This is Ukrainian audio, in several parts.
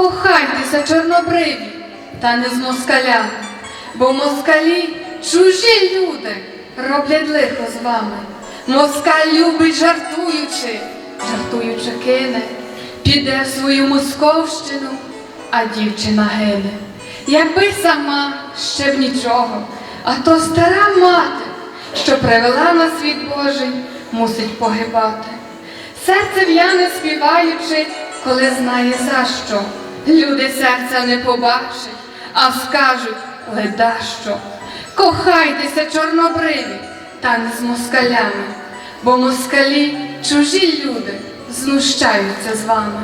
кохайтеся, чорнобриві, та не з москалями, бо москалі чужі люди роблять лихо з вами. Москаль любить жартуючи, жартуючи кине, піде в свою московщину, а дівчина гине. Якби сама ще б нічого, а то стара мати, що привела на світ Божий, мусить погибати. Серце в'яне співаючи, коли знає за що. Люди серця не побачать, а скажуть леда що. Кохайтеся, чорнобриві, та не з москалями, бо москалі чужі люди знущаються з вами.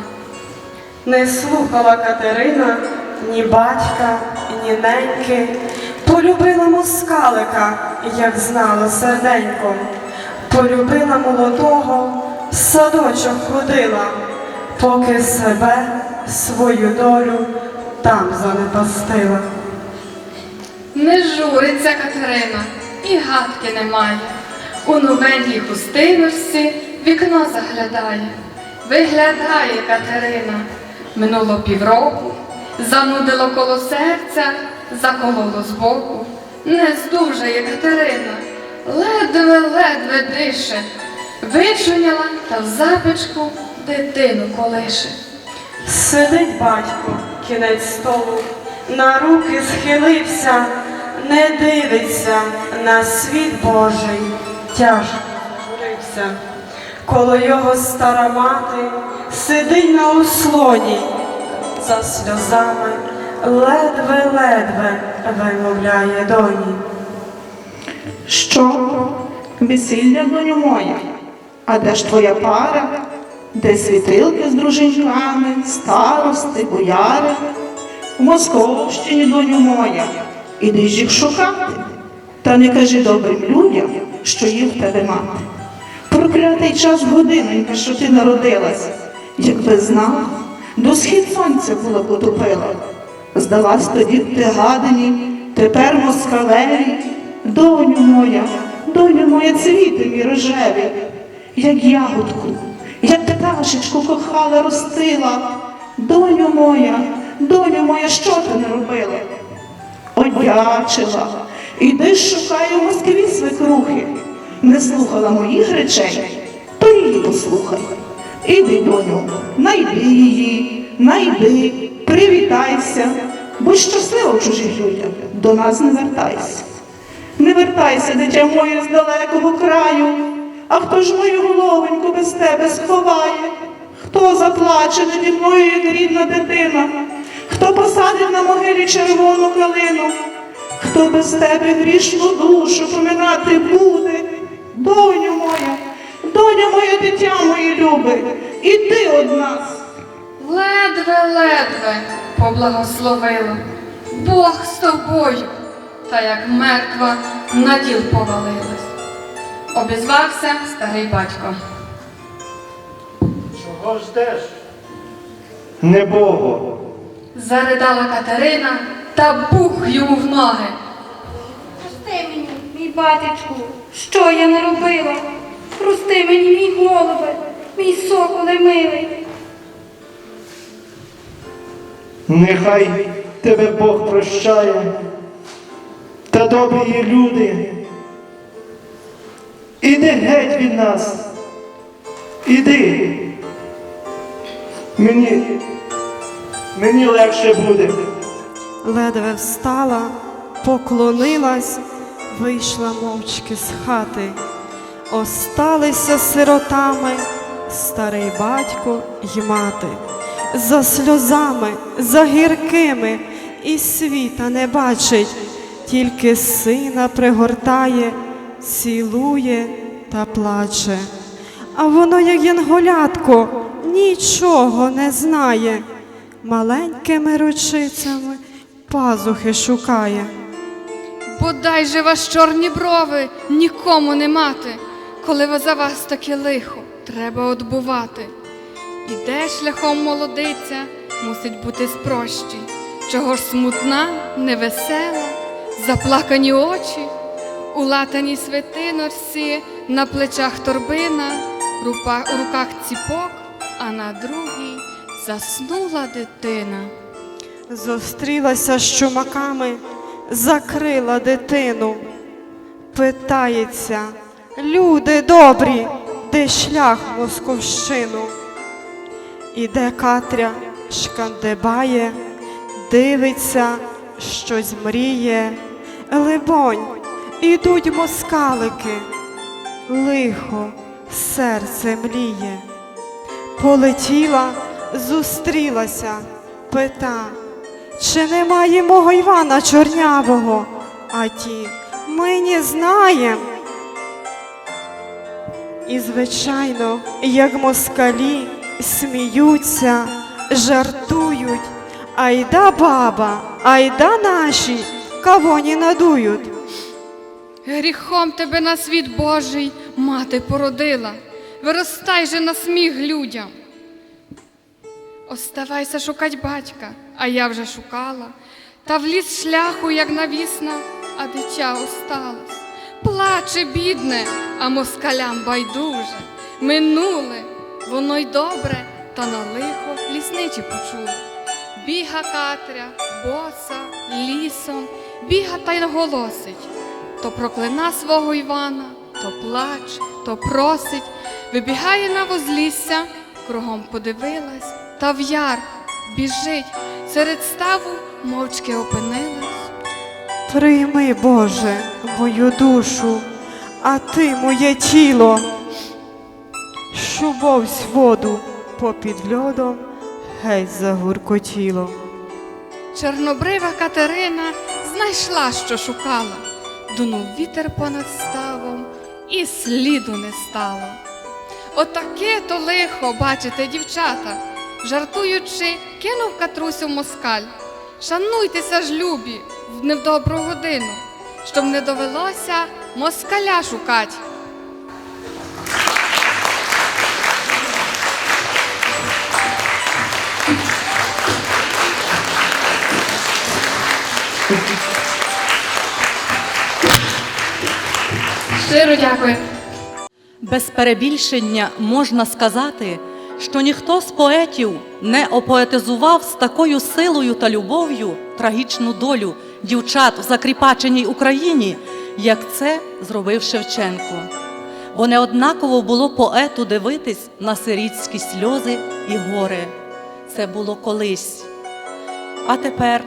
Не слухала Катерина ні батька, ні неньки. Полюбила москалика, як знала серденько. Полюбила молодого, в садочок ходила, поки себе, свою долю там занепастила. Не журиться Катерина, і гадки немає. У новенькій хустиночці вікно заглядає. Виглядає Катерина. Минуло півроку, занудило коло серця, закололо збоку. Не здужає Катерина, ледве-ледве дише. Вичуняла та в запечку дитину колише. Сидить батько, кінець столу, на руки схилився, не дивиться на світ Божий, тяжко журився. Коло його стара мати сидить на ослоні, за сльозами ледве-ледве вимовляє доні. Що? Весілля, доню моя? А де ж твоя пара? Де світилки з дружинками, старости, бояри? В Московщині, доню моя, іди ж їх шукати. Та не кажи добрим людям, що їх тебе мати. Проклятий час годинонька, що ти народилась, якби знала, до схід сонця була потопила. Здалась тоді ти гадині, тепер москалеві, доню моя, доню моя, цвіти мій рожеві, як ягодку, як пташечку кохала, ростила. Доню моя, доню моя, що ти не робила? Одячила, іди ж шукай у Москві свекрухи. Не слухала моїх речей, то її послухай. Іди, доню, найди її, найди, привітайся, будь щаслива в чужих людях, до нас не вертайся. Не вертайся, дитя моє, з далекого краю, а хто ж мою головоньку без тебе сховає? Хто заплаче наді мною, як рідна дитина? Хто посадив на могилі червону калину? Хто без тебе грішну душу поминати буде? Доню моя, доню моя, дитя моє любе, іди од нас. Ледве-ледве поблагословила. Бог з тобою, та як мертва на діл повалилась. Обізвався старий батько. Чого ждеш? Небого. Заридала Катерина та бух йому в ноги. Прости мені, мій батечку, що я наробила? Прости мені, мій голове, мій соколе милий. Нехай тебе Бог прощає, та добрі є люди. Іди геть від нас. Іди. Мені, мені легше буде. Ледве встала, поклонилась, вийшла мовчки з хати. Осталися сиротами старий батько й мати. За сльозами, за гіркими, і світа не бачить, тільки сина пригортає, цілує та плаче. А воно, як янголятко, нічого не знає, маленькими ручицями пазухи шукає. Бодай же вас чорні брови нікому не мати, коли за вас таке лихо треба отбувати. Іде шляхом молодиця, мусить бути спрощий, чого ж смутна, невесела, заплакані очі, у латаній свитинорсі, на плечах торбина, рупа- у руках ціпок, а на другій заснула дитина. Зустрілася з чумаками, закрила дитину. Питається, люди добрі, де шлях московщину? Іде Катря, шкандибає, дивиться, щось мріє. Либонь, ідуть москалики, лихо, серце мліє. Полетіла, зустрілася, пита, чи немає мого Івана Чорнявого? А ті, ми не знаєм. І, звичайно, як москалі сміються, жартують. Айда баба, айда наші, кого не надують. Гріхом тебе на світ Божий мати породила. Виростай же на сміх людям. Оставайся шукать батька, а я вже шукала. Та в ліс шляху, як навісна, а дитя осталось. Плаче, бідне, а москалям байдуже. Минуле, воно й добре, та на лихо лісничі почули. Біга Катря, боса, лісом, біга та й голосить. То проклина свого Івана, то плач, то просить, вибігає на возлісся, кругом подивилась, та в яр біжить, серед ставу мовчки опинилась. Прийми, Боже, мою душу, а ти моє тіло, що вовсь воду попід льодом геть загуркотіло. Чорнобрива Катерина знайшла, що шукала, дунув вітер понад ставом, і сліду не стало. Отаке то лихо, бачите, дівчата, жартуючи, кинув катрусю москаль. Шануйтеся ж, любі, в невдобру годину, щоб не довелося москаля шукать. Щиро дякую. Без перебільшення можна сказати, що ніхто з поетів не опоетизував з такою силою та любов'ю трагічну долю дівчат в закріпаченій Україні, як це зробив Шевченко. Бо неоднаково було поету дивитись на сирітські сльози і горе. Це було колись. А тепер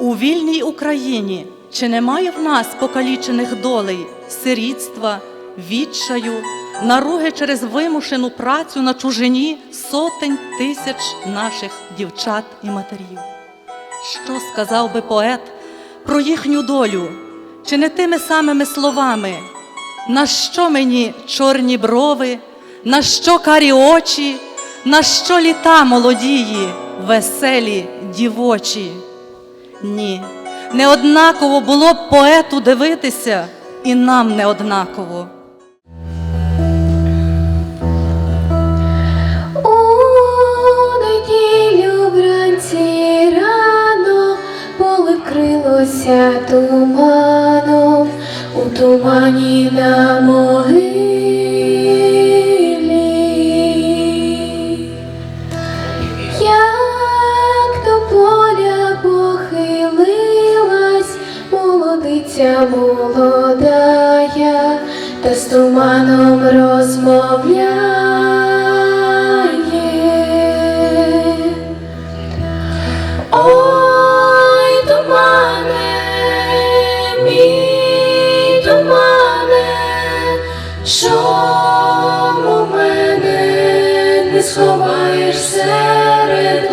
у вільній Україні чи немає в нас покалічених долей, сирітства, відчаю, наруги через вимушену працю на чужині сотень тисяч наших дівчат і матерів? Що сказав би поет про їхню долю, чи не тими самими словами? На що мені чорні брови, на що карі очі, на що літа молодії, веселі дівочі? Ні, неоднаково було б поету дивитися, і нам неоднаково. Туманом, у тумані на могилі. Та з туманом розмовляє. Ой, тумане, мій тумане, чому мене не сховаєш серед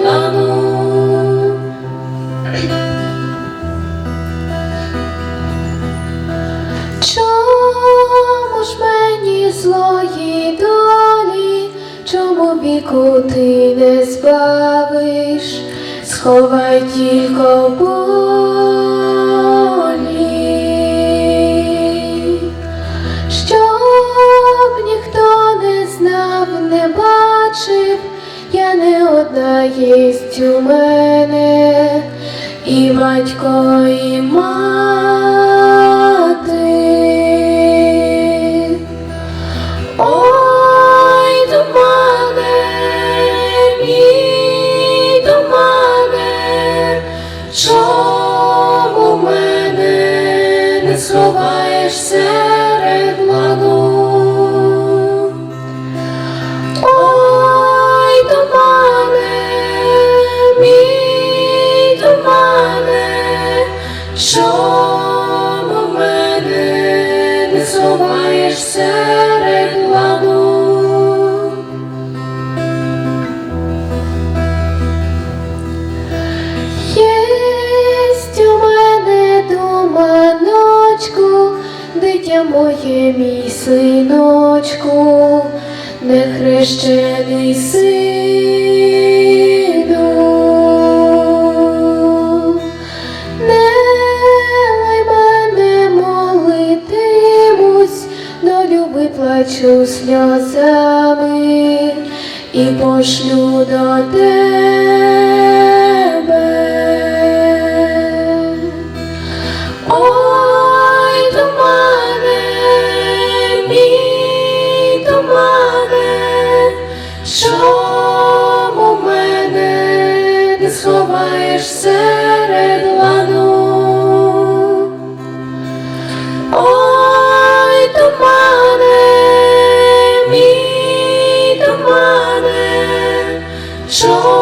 злої долі, чому віку ти не збавиш, сховай тільки в болі, щоб ніхто не знав, не бачив, я не одна єсть у мене, і батько, і мати. yourself. Пошлю до тебе. Ой, тумане, мій тумане, що у мене не сховаєш себе. 守护